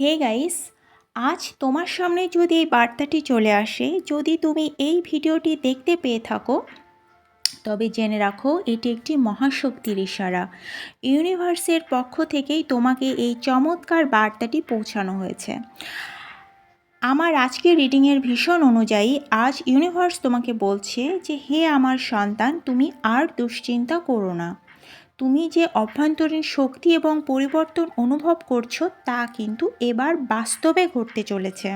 Hey guys, আজ তোমার সামনে যদি এই বার্তাটি চলে আসে, যদি তুমি এই ভিডিওটি দেখতে পেয়ে থাকো, তবে জেনে রাখো এটি একটি মহাশক্তির ইশারা। ইউনিভার্সের পক্ষ থেকেই তোমাকে এই চমৎকার বার্তাটি পৌঁছানো হয়েছে। আমার আজকের রিডিংয়ের ভীষণ অনুযায়ী আজ ইউনিভার্স তোমাকে বলছে যে, হে আমার সন্তান, তুমি আর দুশ্চিন্তা করো না। তুমি যে অভ্যন্তরীণ শক্তি এবং পরিবর্তন অনুভব করছ তা কিন্তু এবার বাস্তবে ঘটতে চলেছে।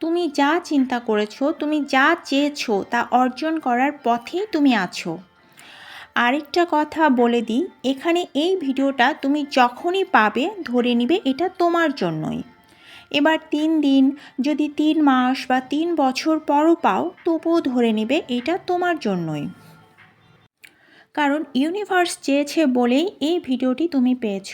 তুমি যা চিন্তা করেছ, তুমি যা চেয়েছো তা অর্জন করার পথেই তুমি আছো। আরেকটা কথা বলে দিই, এখানে এই ভিডিওটা তুমি যখনই পাবে ধরে নিবে এটা তোমার জন্যই। এবার তিন দিন, যদি তিন মাস বা তিন বছর পরও পাও, তবুও ধরে নেবে এটা তোমার জন্যই। কারণ ইউনিভার্স চেয়েছে বলেই এই ভিডিওটি তুমি পেয়েছ।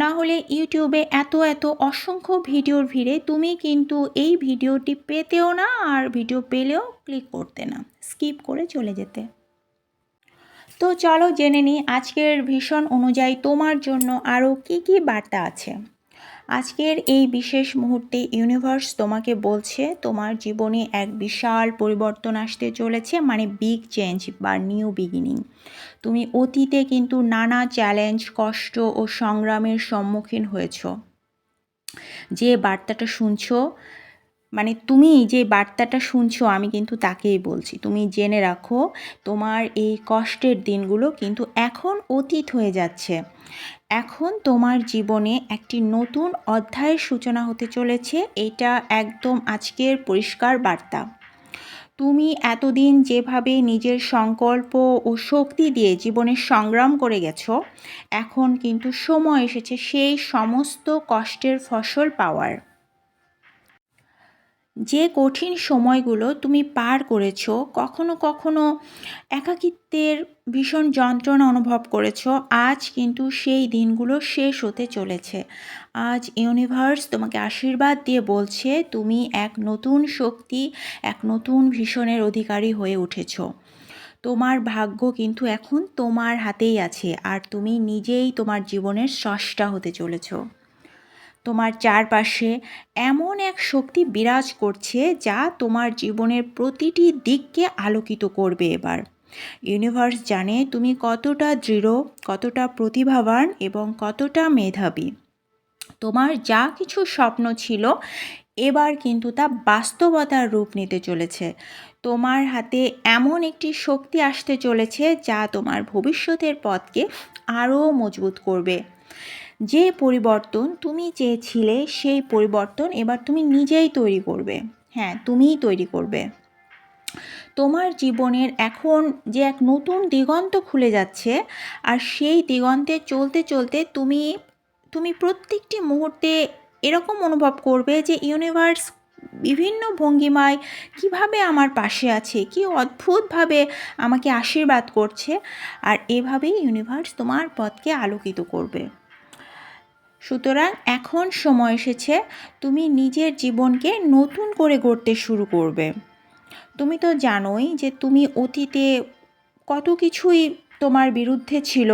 না হলে ইউটিউবে এত এত অসংখ্য ভিডিওর ভিড়ে তুমি কিন্তু এই ভিডিওটি পেতেও না আর ভিডিও পেলেও ক্লিক করতে না স্কিপ করে চলে যেতে। তো চলো জেনে নিই আজকের ভীষণ অনুযায়ী তোমার জন্য আরও কী কী বার্তা আছে। আজকের এই বিশেষ মুহূর্তে ইউনিভার্স তোমাকে বলছে, তোমার জীবনে এক বিশাল পরিবর্তন আসতে চলেছে মানে বিগ চেঞ্জ বা নিউ বিগিনিং তুমি অতীতে কিন্তু নানা চ্যালেঞ্জ কষ্ট ও সংগ্রামের সম্মুখীন হয়েছ। যে বার্তাটা শুনছো মানে তুমি যে বার্তাটা শুনছো, আমি কিন্তু তাকেই বলছি। তুমি জেনে রাখো, তোমার এই কষ্টের দিনগুলো কিন্তু এখন অতীত হয়ে যাচ্ছে। এখন তোমার জীবনে একটি নতুন অধ্যায়ের সূচনা হতে চলেছে। এটা একদম আজকের পরিষ্কার বার্তা। তুমি এতদিন যেভাবে নিজের সংকল্প ও শক্তি দিয়ে জীবনের সংগ্রাম করে গেছো, এখন কিন্তু সময় এসেছে সেই সমস্ত কষ্টের ফসল পাওয়ার। যে কঠিন সময়গুলো তুমি পার করেছ, কখনো কখনো একাকিত্বের ভীষণ যন্ত্রণা অনুভব করেছ, আজ কিন্তু সেই দিনগুলো শেষ হতে চলেছে। আজ ইউনিভার্স তোমাকে আশীর্বাদ দিয়ে বলছে, তুমি এক নতুন শক্তি, এক নতুন ভীষণের অধিকারী হয়ে উঠেছ। তোমার ভাগ্য কিন্তু এখন তোমার হাতেই আছে, আর তুমি নিজেই তোমার জীবনের স্রষ্টা হতে চলেছো। তোমার চারপাশে এমন এক শক্তি বিরাজ করছে যা তোমার জীবনের প্রতিটি দিককে আলোকিত করবে এবার। ইউনিভার্স জানে তুমি কতটা দৃঢ়, কতটা প্রতিভাবান এবং কতটা মেধাবী। তোমার যা কিছু স্বপ্ন ছিল এবার কিন্তু তা বাস্তবতার রূপ নিতে চলেছে। তোমার হাতে এমন একটি শক্তি আসতে চলেছে যা তোমার ভবিষ্যতের পথকে আরও মজবুত করবে। যে পরিবর্তন তুমি চেয়েছিলে, সেই পরিবর্তন এবার তুমি নিজেই তৈরি করবে। হ্যাঁ তুমিই তৈরি করবে। তোমার জীবনের এখন যে এক নতুন দিগন্ত খুলে যাচ্ছে, আর সেই দিগন্তে চলতে চলতে তুমি তুমি প্রত্যেকটি মুহূর্তে এরকম অনুভব করবে যে ইউনিভার্স বিভিন্ন ভঙ্গিমায় কীভাবে আমার পাশে আছে, কি অদ্ভুতভাবে আমাকে আশীর্বাদ করছে, আর এভাবেই ইউনিভার্স তোমার পথকে আলোকিত করবে। সুতরাং এখন সময় এসেছে, তুমি নিজের জীবনকে নতুন করে গড়তে শুরু করবে। তুমি তো জানোই যে তুমি অতীতে কত কিছুই তোমার বিরুদ্ধে ছিল,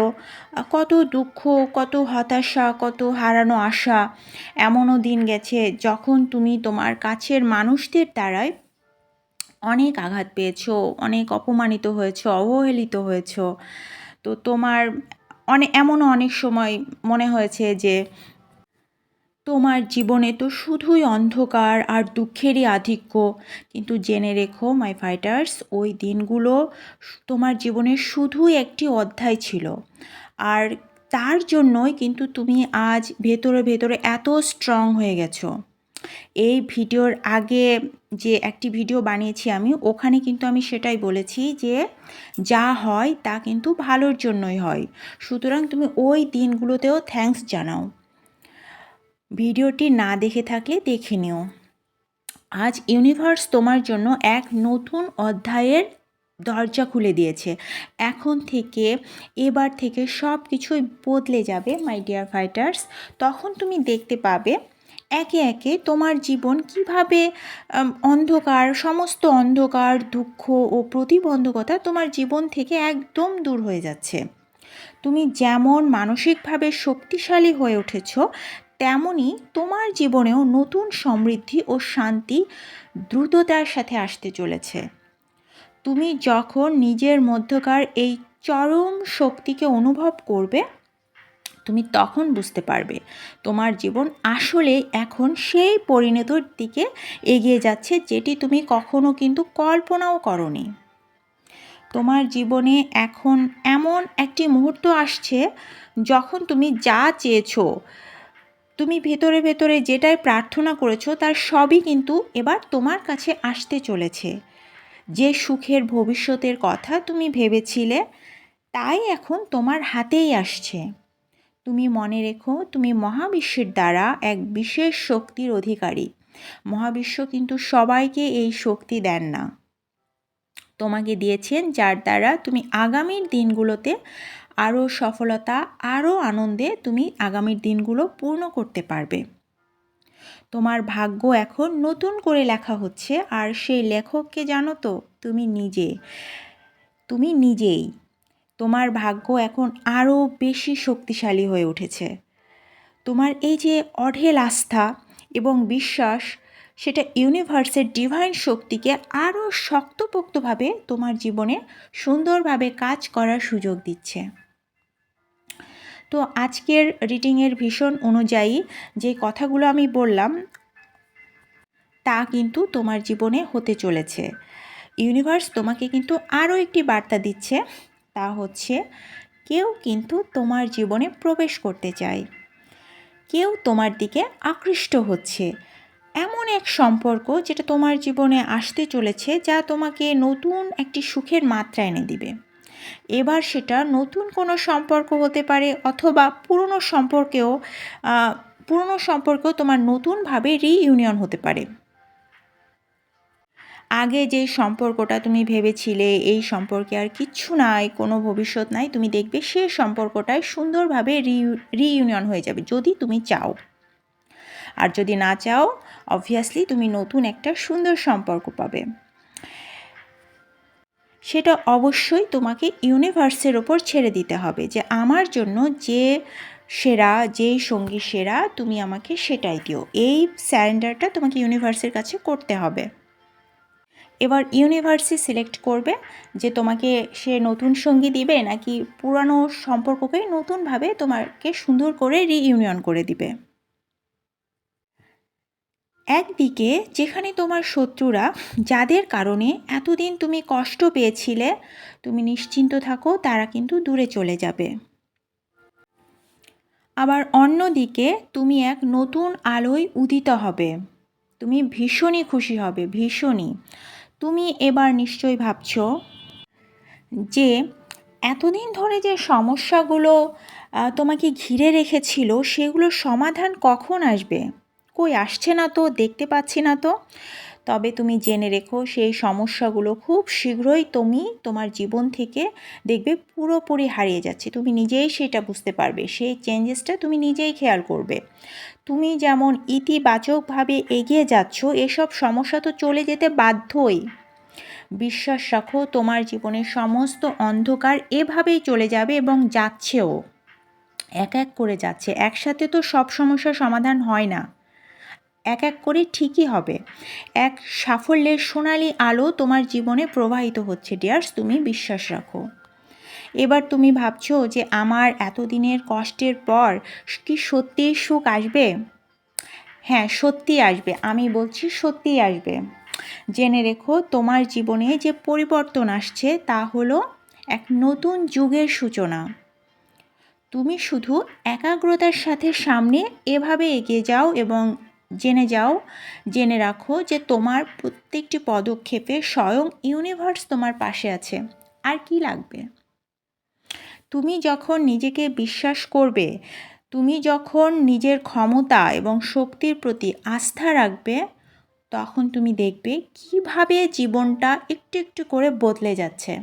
কত দুঃখ, কত হতাশা, কত হারানো আশা, এমনও দিন গেছে যখন তুমি তোমার কাছের মানুষদের দ্বারাই অনেক আঘাত পেয়েছ, অনেক অপমানিত হয়েছো, অবহেলিত হয়েছো। তো তোমার অনেক এমনও অনেক সময় মনে হয়েছে যে তোমার জীবনে তো শুধুই অন্ধকার আর দুঃখেরই আধিক্য। কিন্তু জেনে রেখো মাই ফাইটার্স ওই দিনগুলো তোমার জীবনে শুধুই একটি অধ্যায় ছিল। আর তার জন্যই কিন্তু তুমি আজ ভেতরে ভেতরে এত স্ট্রং হয়ে গেছো। এই ভিডিওর আগে যে একটি ভিডিও বানিয়েছি আমি, ওখানে কিন্তু আমি সেটাই বলেছি যে যা হয় তা কিন্তু ভালোর জন্যই হয়। সুতরাং তুমি ওই দিনগুলোতেও থ্যাঙ্কস জানাও। ভিডিওটি না দেখে থাকলে দেখে নিও। আজ ইউনিভার্স তোমার জন্য এক নতুন অধ্যায়ের দরজা খুলে দিয়েছে। এখন থেকে, এবার থেকে সব কিছুই বদলে যাবে মাই ডিয়ার ফাইটার্স তখন তুমি দেখতে পাবে একে একে তোমার জীবন কীভাবে অন্ধকার, সমস্ত অন্ধকার, দুঃখ ও প্রতিবন্ধকতা তোমার জীবন থেকে একদম দূর হয়ে যাচ্ছে। তুমি যেমন মানসিকভাবে শক্তিশালী হয়ে উঠেছ তেমনই তোমার জীবনেও নতুন সমৃদ্ধি ও শান্তি দ্রুততার সাথে আসতে চলেছে। তুমি যখন নিজের মধ্যকার এই চরম শক্তিকে অনুভব করবে তুমি তখন বুঝতে পারবে। তোমার জীবন আসলে এখন সেই পরিণতর দিকে এগিয়ে যাচ্ছে যেটি তুমি কখনো কিন্তু কল্পনাও করনি। তোমার জীবনে এখন এমন একটি মুহূর্ত আসছে যখন তুমি যা চেয়েছো, তুমি ভেতরে ভেতরে যেটাই প্রার্থনা করেছ তার সবই কিন্তু এবার তোমার কাছে আসতে চলেছে। যে সুখের ভবিষ্যতের কথা তুমি ভেবেছিলে তাই এখন তোমার হাতেই আসছে। তুমি মনে রেখো, তুমি মহাবিশ্বের দ্বারা এক বিশেষ শক্তির অধিকারী। মহাবিশ্ব কিন্তু সবাইকে এই শক্তি দেন না। তোমাকে দিয়েছেন যার দ্বারা তুমি আগামীর দিনগুলোতে আরও সফলতা আরও আনন্দে তুমি আগামীর দিনগুলো পূর্ণ করতে পারবে। তোমার ভাগ্য এখন নতুন করে লেখা হচ্ছে, আর সেই লেখককে জানো তো, তুমি নিজে। তুমি নিজেই। তোমার ভাগ্য এখন আরও বেশি শক্তিশালী হয়ে উঠেছে। তোমার এই যে অঢেল আস্থা এবং বিশ্বাস, সেটা ইউনিভার্সের ডিভাইন শক্তিকে আরও শক্তপোক্তভাবে তোমার জীবনে সুন্দরভাবে কাজ করার সুযোগ দিচ্ছে। তো আজকের রিডিংয়ের ভীষণ অনুযায়ী যে কথাগুলো আমি বললাম, তা কিন্তু তোমার জীবনে হতে চলেছে। ইউনিভার্স তোমাকে কিন্তু আরও একটি বার্তা দিচ্ছে তা হচ্ছে, কেউ কিন্তু তোমার জীবনে প্রবেশ করতে চায়। কেউ তোমার দিকে আকৃষ্ট হচ্ছে। এমন এক সম্পর্ক যেটা তোমার জীবনে আসতে চলেছে যা তোমাকে নতুন একটি সুখের মাত্রা এনে দিবে। এবার সেটা নতুন কোনো সম্পর্ক হতে পারে অথবা পুরনো সম্পর্কেও পুরনো সম্পর্কেও তোমার নতুনভাবে রিইউনিয়ন হতে পারে। আগে যে সম্পর্কটা তুমি ভেবেছিলে, এই সম্পর্কে আর কিচ্ছু নাই, কোনো ভবিষ্যৎ নাই, তুমি দেখবে সে সম্পর্কটাই সুন্দরভাবে রিইউনিয়ন হয়ে যাবে, যদি তুমি চাও। আর যদি না চাও অবভিয়াসলি তুমি নতুন একটা সুন্দর সম্পর্ক পাবে। সেটা অবশ্যই তোমাকে ইউনিভার্সের ওপর ছেড়ে দিতে হবে যে, আমার জন্য যে সেরা যেই সঙ্গী সেরা, তুমি আমাকে সেটাই দিও। এই স্যারেন্ডারটা তোমাকে ইউনিভার্সের কাছে করতে হবে। এবার ইউনিভার্সই সিলেক্ট করবে যে তোমাকে সে নতুন সঙ্গী দিবে নাকি পুরানো সম্পর্ককে নতুনভাবে তোমাকে সুন্দর করে রিইউনিয়ন করে দিবে। একদিকে যেখানে তোমার শত্রুরা, যাদের কারণে এতদিন তুমি কষ্ট পেয়েছিলে, তুমি নিশ্চিন্ত থাকো, তারা কিন্তু দূরে চলে যাবে। আবার অন্যদিকে তুমি এক নতুন আলোয় উদিত হবে। তুমি ভীষণই খুশি হবে, ভীষণই। তুমি এবার নিশ্চয়ই ভাবছ যে এতদিন ধরে যে সমস্যাগুলো তোমাকে ঘিরে রেখেছিল, সেগুলোর সমাধান কখন আসবে? কই আসছে না তো? দেখতে পাচ্ছি না তো? তবে তুমি জেনে রেখো, সেই সমস্যাগুলো খুব শীঘ্রই তুমি তোমার জীবন থেকে দেখবে পুরোপুরি হারিয়ে যাচ্ছে। তুমি নিজেই সেটা বুঝতে পারবে, সেই চেঞ্জেসটা তুমি নিজেই খেয়াল করবে। তুমি যেমন ইতিবাচকভাবে এগিয়ে যাচ্ছ, এসব সমস্যা তো চলে যেতে বাধ্যই। বিশ্বাস রাখো, তোমার জীবনের সমস্ত অন্ধকার এভাবেই চলে যাবে এবং যাচ্ছেও। এক এক করে যাচ্ছে। একসাথে তো সব সমস্যার সমাধান হয় না। এক এক করে ঠিকই হবে। এক সাফল্যের সোনালি আলো তোমার জীবনে প্রবাহিত হচ্ছে ডিয়ার্স তুমি বিশ্বাস রাখো। এবার তুমি ভাবছ যে আমার এতদিনের কষ্টের পর কি সত্যিই সুখ আসবে? হ্যাঁ সত্যি আসবে। আমি বলছি সত্যিই আসবে। জেনে রেখো, তোমার জীবনে যে পরিবর্তন আসছে তা হলো এক নতুন যুগের সূচনা। তুমি শুধু একাগ্রতার সাথে সামনে এভাবে এগিয়ে যাও এবং জেনে যাও, জেনে রাখো যে তোমার প্রত্যেকটি পদক্ষেপে স্বয়ং ইউনিভার্স তোমার পাশে আছে। আর কি লাগবে? তুমি যখন নিজেকে বিশ্বাস করবে, তুমি যখন নিজের ক্ষমতা এবং শক্তির প্রতি আস্থা রাখবে, তখন তুমি দেখবে কীভাবে জীবনটা একটু একটু করে বদলে যাচ্ছে।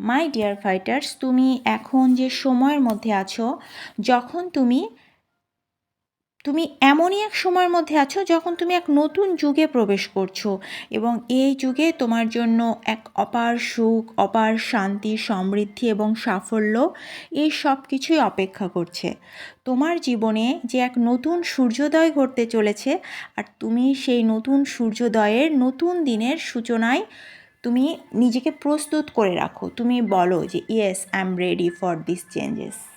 মাই ডিয়ার ফাইটার্স তুমি এখন যে সময়ের মধ্যে আছো, যখন তুমি তুমি এমনই এক সময়ের মধ্যে আছো যখন তুমি এক নতুন যুগে প্রবেশ করছ এবং এই যুগে তোমার জন্য এক অপার সুখ, অপার শান্তি, সমৃদ্ধি এবং সাফল্য এই সব কিছুই অপেক্ষা করছে। তোমার জীবনে যে এক নতুন সূর্যোদয় ঘটতে চলেছে আর তুমি সেই নতুন সূর্যোদয়ের নতুন দিনের সূচনায় তুমি নিজেকে প্রস্তুত করে রাখো। তুমি বলো যে yes I am ready for this changes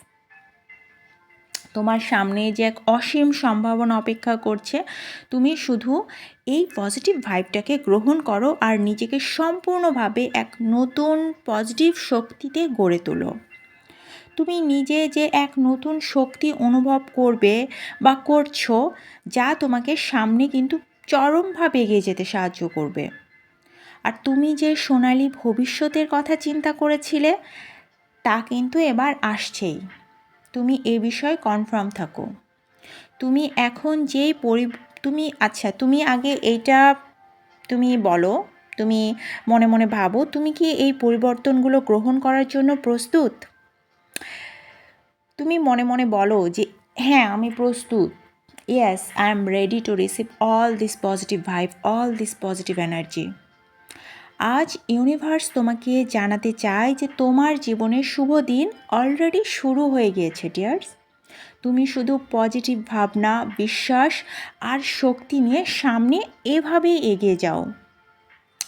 তোমার সামনে যে এক অসীম সম্ভাবনা অপেক্ষা করছে, তুমি শুধু এই পজিটিভ ভাইবটাকে গ্রহণ করো আর নিজেকে সম্পূর্ণভাবে এক নতুন পজিটিভ শক্তিতে গড়ে তোলো। তুমি নিজে যে এক নতুন শক্তি অনুভব করবে বা করছ, যা তোমাকে সামনে কিন্তু চরমভাবে এগিয়ে যেতে সাহায্য করবে। আর তুমি যে সোনালি ভবিষ্যতের কথা চিন্তা করেছিলে, তা কিন্তু এবার আসছেই। তুমি এ বিষয়ে কনফার্ম থাকো। তুমি এখন যেই পরি, তুমি আচ্ছা তুমি আগে এইটা তুমি বলো, তুমি মনে মনে ভাবো, তুমি কি এই পরিবর্তনগুলো গ্রহণ করার জন্য প্রস্তুত? তুমি মনে মনে বলো যে হ্যাঁ আমি প্রস্তুত। Yes I am ready to receive all this positive vibe all this positive energy আজ ইউনিভার্স তোমাকে জানাতে চায় যে তোমার জীবনের শুভ দিন অলরেডি শুরু হয়ে গিয়েছে ডিয়ার্স তুমি শুধু পজিটিভ ভাবনা, বিশ্বাস আর শক্তি নিয়ে সামনে এভাবেই এগিয়ে যাও।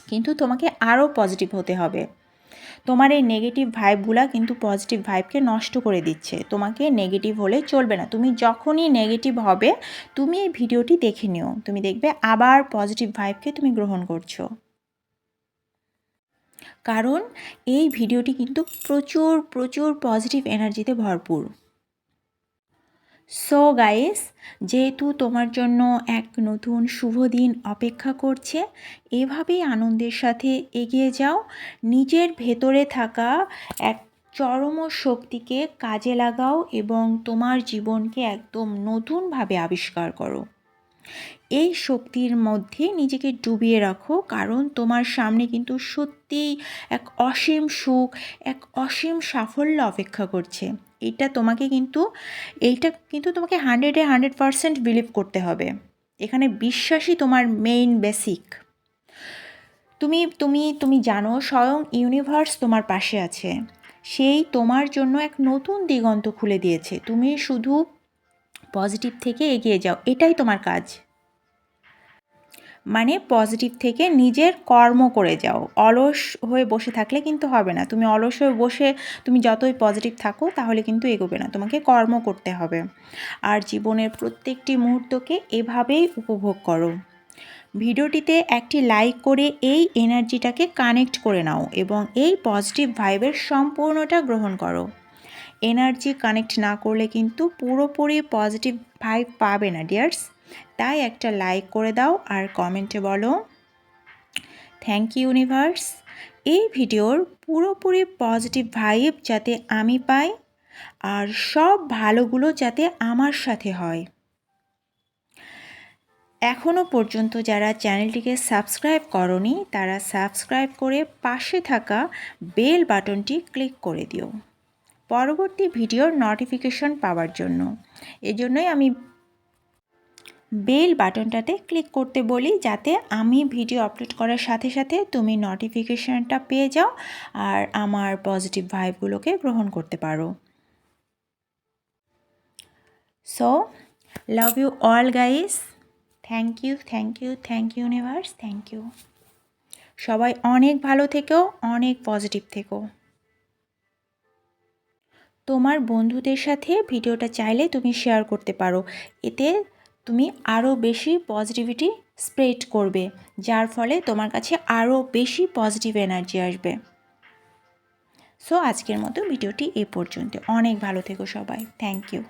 কিন্তু তোমাকে আরও পজিটিভ হতে হবে। তোমার এই নেগেটিভ ভাইবগুলা কিন্তু পজিটিভ ভাইবকে নষ্ট করে দিচ্ছে। তোমাকে নেগেটিভ হলে চলবে না। তুমি যখনই নেগেটিভ হবে, তুমি এই ভিডিওটি দেখে নিও। তুমি দেখবে আবার পজিটিভ ভাইবকে তুমি গ্রহণ করছ। কারণ এই ভিডিওটি কিন্তু প্রচুর প্রচুর পজিটিভ এনার্জিতে ভরপুর। সো গাইস যেহেতু তোমার জন্য এক নতুন শুভ দিন অপেক্ষা করছে, এভাবেই আনন্দের সাথে এগিয়ে যাও। নিজের ভেতরে থাকা এক চরম শক্তিকে কাজে লাগাও এবং তোমার জীবনকে একদম নতুনভাবে আবিষ্কার করো। এই শক্তির মধ্যে নিজেকে ডুবিয়ে রাখো, কারণ তোমার সামনে কিন্তু সত্যিই এক অসীম সুখ, এক অসীম সাফল্য অপেক্ষা করছে। এটা তোমাকে কিন্তু, এইটা কিন্তু তোমাকে হান্ড্রেডে হান্ড্রেড পারসেন্ট বিলিভ করতে হবে। এখানে বিশ্বাসই তোমার মেইন বেসিক তুমি তুমি তুমি জানো, স্বয়ং ইউনিভার্স তোমার পাশে আছে। সেই তোমার জন্য এক নতুন দিগন্ত খুলে দিয়েছে। তুমি শুধু পজিটিভ থেকে এগিয়ে যাও, এটাই তোমার কাজ। মানে পজিটিভ থেকে নিজের কর্ম করে যাও। অলস হয়ে বসে থাকলে কিন্তু হবে না। তুমি অলস হয়ে বসে তুমি যতই পজিটিভ থাকো, তাহলে কিন্তু এগোবে না। তোমাকে কর্ম করতে হবে। আর জীবনের প্রত্যেকটি মুহূর্তকে এভাবেই উপভোগ করো। ভিডিওটিতে একটি লাইক করে এই এনার্জিটাকে কানেক্ট করে নাও এবং এই পজিটিভ ভাইবের সম্পূর্ণটা গ্রহণ করো। এনার্জি কানেক্ট না করলে কিন্তু পুরোপুরি পজিটিভ ভাইব পাবে না ডিয়ার্স তাই একটা লাইক করে দাও আর কমেন্টে বলো থ্যাংক ইউ ইউনিভার্স এই ভিডিওর পুরোপুরি পজিটিভ ভাইব যাতে আমি পাই আর সব ভালোগুলো যাতে আমার সাথে হয়। এখনও পর্যন্ত যারা চ্যানেলটিকে সাবস্ক্রাইব করনি, তারা সাবস্ক্রাইব করে পাশে থাকা বেল বাটনটি ক্লিক করে দিও। পরবর্তী ভিডিওর নোটিফিকেশন পাওয়ার জন্য। এজন্যই আমি বেল বাটনটাতে ক্লিক করতে বলি যাতে আমি ভিডিও আপলোড করার সাথে সাথে তুমি নোটিফিকেশানটা পেয়ে যাও আর আমার পজিটিভ ভাইবগুলোকে গ্রহণ করতে পারো। So love you all guys thank you thank you thank you universe thank you সবাই অনেক ভালো থেকেও অনেক পজিটিভ থেকো। তোমার বন্ধুদের সাথে ভিডিওটা চাইলে তুমি শেয়ার করতে পারো। এতে তুমি আরও বেশি পজিটিভিটি স্প্রেড করবে, যার ফলে তোমার কাছে আরও বেশি পজিটিভ এনার্জি আসবে। সো আজকের মতো ভিডিওটি এ পর্যন্ত। অনেক ভালো থেকো সবাই। Thank you